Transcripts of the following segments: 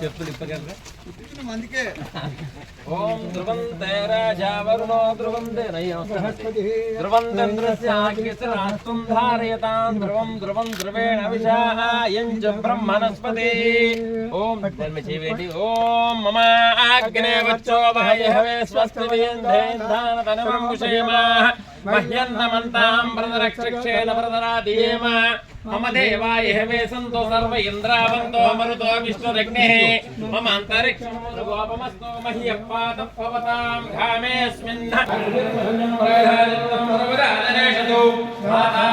చెప్తుడు ఇప్పగలరా అందుకే ఓం ధ్రువం తేరాజా వరుణో ధ్రువం ధ్రువం చంద్రస్యాగ్నిశ్రాస్త్వం ధారయతాం ధ్రువం ధ్రువం ధ్రువేణ విశాయం చ బ్రహ్మణస్పతి ఓం ధర్మ చేవేటి ఓం మమ అగ్నే వచ్చో వాయహవే స్వస్తి వియంధేంధాన తనవం కుషేమా మహ్యన్నమంతాం ప్రదరక్షక్షేణ ప్రదరాదీమ మమ దేవాయ హవే సంతో సర్వ ఇంద్రావంతో మరుతో విష్ణురగ్నే మమ అంతరిక్షం గోపమస్తో మహ్యపాద భవతాం ఘామేస్మిన్ ప్రవరాజనేషదు మాతా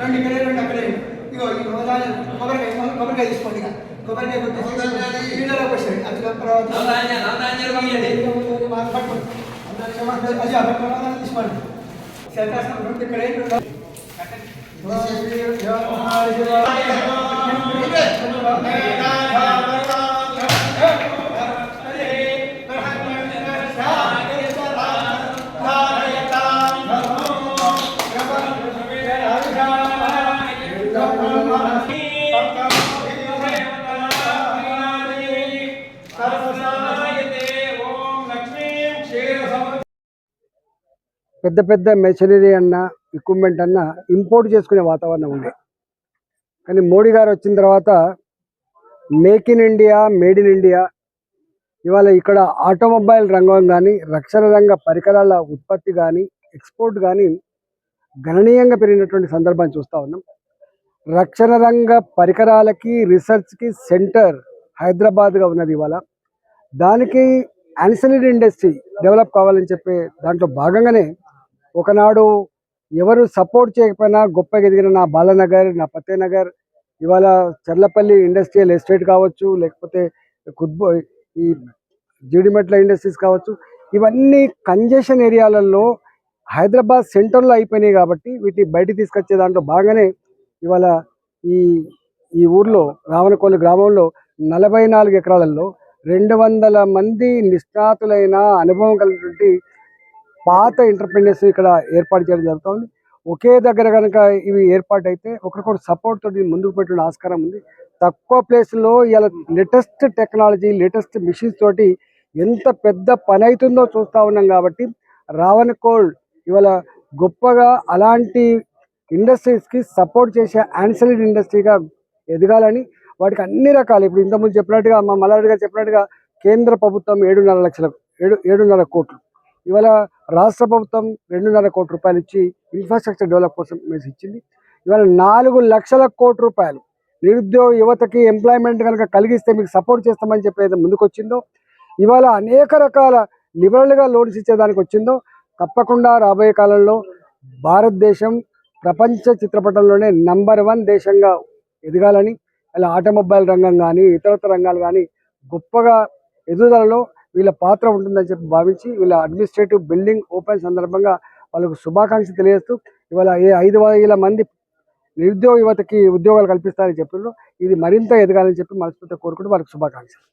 రెండు ఇక్కడే రెండు అక్కడే ఇగో ఈ హోదాలు కొబ్బరికాయ కొబ్బరికాయ తీసుకోండి ఇక ಕೊಬ್ಬರಿ ಕ್ರೀಡಲ ಕ್ವಶನ್ ಅದರ ಪ್ರವಾದ ಅಜಿ ಅದ ಪ್ರವಾದ ತಿಸ್ಮಾಡಿ ಸರ್ಕಾಸ ನೃತ್ಯ ಕಡೆ Thank you. పెద్ద పెద్ద మెషినరీ అన్న ఎక్విప్మెంట్ అన్న ఇంపోర్ట్ చేసుకునే వాతావరణం ఉండే కానీ మోడీ గారు వచ్చిన తర్వాత make in India made in India ఇవాళ ఇక్కడ ఆటోమొబైల్ రంగం కానీ రక్షణ రంగ పరికరాల ఉత్పత్తి కానీ ఎక్స్పోర్ట్ కానీ గణనీయంగా పెరిగినటువంటి సందర్భాన్ని చూస్తూ ఉన్నాం. రక్షణ రంగ పరికరాలకి రీసెర్చ్కి సెంటర్ హైదరాబాద్గా ఉన్నది ఇవాళ. దానికి యాన్సిలరీ ఇండస్ట్రీ డెవలప్ కావాలని చెప్పే దాంట్లో భాగంగానే ఒకనాడు ఎవరు సపోర్ట్ చేయకపోయినా గొప్పగా ఎదిగిన నా బాలనగర్ నా ఫతేనగర్ ఇవాళ చర్లపల్లి ఇండస్ట్రియల్ ఎస్టేట్ కావచ్చు లేకపోతే కుద్బో ఈ జీడిమెట్ల ఇండస్ట్రీస్ కావచ్చు ఇవన్నీ కంజెషన్ ఏరియాలలో హైదరాబాద్ సెంటర్లో అయిపోయినాయి కాబట్టి వీటిని బయట తీసుకొచ్చే దాంట్లో బాగానే ఇవాళ ఈ ఈ ఊర్లో రావణకోలు గ్రామంలో నలభై నాలుగు ఎకరాలలో రెండు వందల మంది నిష్ణాతులైన అనుభవం కలిగినటువంటి పాత ఎంటర్ప్రెన్యూర్స్ ఇక్కడ ఏర్పాటు చేయడం జరుగుతుంది. ఒకే దగ్గర కనుక ఇవి ఏర్పాటు అయితే ఒకరికొకరు సపోర్ట్ తోటి ముందుకు పెట్టిన ఆస్కారం ఉంది. తక్కువ ప్లేస్లో ఇలా లేటెస్ట్ టెక్నాలజీ లేటెస్ట్ మిషన్స్ తోటి ఎంత పెద్ద పని అవుతుందో చూస్తూ ఉన్నాం కాబట్టి రావణ కోల్డ్ ఇవాళ గొప్పగా అలాంటి ఇండస్ట్రీస్కి సపోర్ట్ చేసే యాన్సలరీ ఇండస్ట్రీగా ఎదగాలని వాటికి అన్ని రకాలు ఇప్పుడు ఇంతకుముందు చెప్పినట్టుగా మా మల్లారెడ్డి గారు చెప్పినట్టుగా కేంద్ర ప్రభుత్వం ఏడున్నర లక్షలకు ఏడు ఏడున్నర కోట్లు. ఇవాళ రాష్ట్ర ప్రభుత్వం రెండున్నర కోటి రూపాయలు ఇచ్చి ఇన్ఫ్రాస్ట్రక్చర్ డెవలప్ కోసం మేము ఇచ్చింది. ఇవాళ నాలుగు లక్షల కోటి రూపాయలు నిరుద్యోగ యువతకి ఎంప్లాయ్మెంట్ కనుక కలిగిస్తే మీకు సపోర్ట్ చేస్తామని చెప్పి ఏదైతే ముందుకొచ్చిందో ఇవాళ అనేక రకాల లిబరల్గా లోన్స్ ఇచ్చేదానికి వచ్చిందో తప్పకుండా రాబోయే కాలంలో భారతదేశం ప్రపంచ చిత్రపటంలోనే నంబర్ వన్ దేశంగా ఎదగాలని అలా ఆటోమొబైల్ రంగం కానీ ఇతరత్ర రంగాలు కానీ గొప్పగా ఎదుగుదలలో వీళ్ళ పాత్ర ఉంటుందని చెప్పి భావించి వీళ్ళ అడ్మినిస్ట్రేటివ్ బిల్డింగ్ ఓపెన్ సందర్భంగా వాళ్ళకు శుభాకాంక్షలు తెలియజేస్తూ ఇవాళ ఏ ఐదు వేల మంది నిరుద్యోగ యువతకి ఉద్యోగాలు కల్పిస్తారని చెప్పినప్పుడు ఇది మరింత ఎదగాలని చెప్పి మనస్ఫూర్తిగా కోరుకుంటూ వాళ్ళకి శుభాకాంక్షలు.